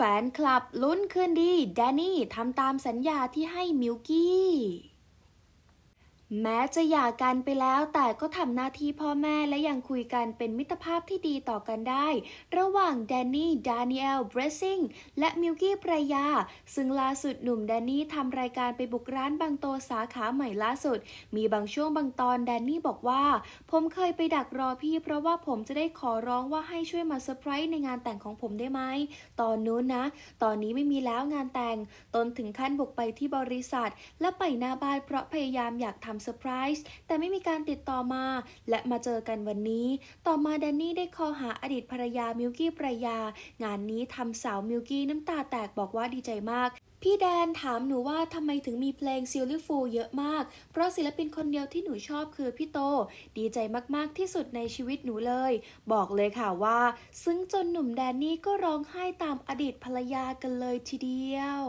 แฟนคลับลุ้นคืนดี แดนนี่ทำตามสัญญาที่ให้มิวกี้ แม้จะหย่ากันไปแล้วแต่ก็ทำหน้าที่พ่อแม่และยังคุยกันเป็นมิตรภาพที่ดีต่อกันได้ ระหว่างแดนนี่ ดานิเอล เบรซิงและมิวกี้ปรยา ซึ่งล่าสุดหนุ่มแดนนี่ทำรายการไปบุกร้านบางโตสาขาใหม่ล่าสุด มีบางช่วงบางตอนแดนนี่บอกว่า ผมเคยไปดักรอพี่ เพราะว่าผมจะได้ขอร้องว่าให้ช่วยมาเซอร์ไพรส์ในงานแต่งของผมได้ไหมตอนนู้นนะ ตอนนี้ไม่มีแล้วงานแต่งตนถึงขั้นบุกไปที่บริษัท และไปหน้าบ้านเพราะพยายามอยากทำเซอร์ไพรส์แต่ไม่มีการติดต่อมา และมาเจอกันวันนี้ ต่อมาแดนนี่ได้คอหาอดีตภรรยามิวกี้ปรยา งานนี้ทำสาวมิวกี้น้ำตาแตกบอกว่าดีใจมากพี่แดนถามหนูว่าทำไมถึงมีเพลงซิลลี่ฟูเยอะมาก เพราะศิลปินคนเดียวที่หนูชอบคือพี่โต ดีใจมากๆที่สุดในชีวิตหนูเลย บอกเลยค่ะว่า ซึ้งจนหนุ่มแดนนี่ก็ร้องไห้ตามอดีตภรรยากันเลยทีเดียว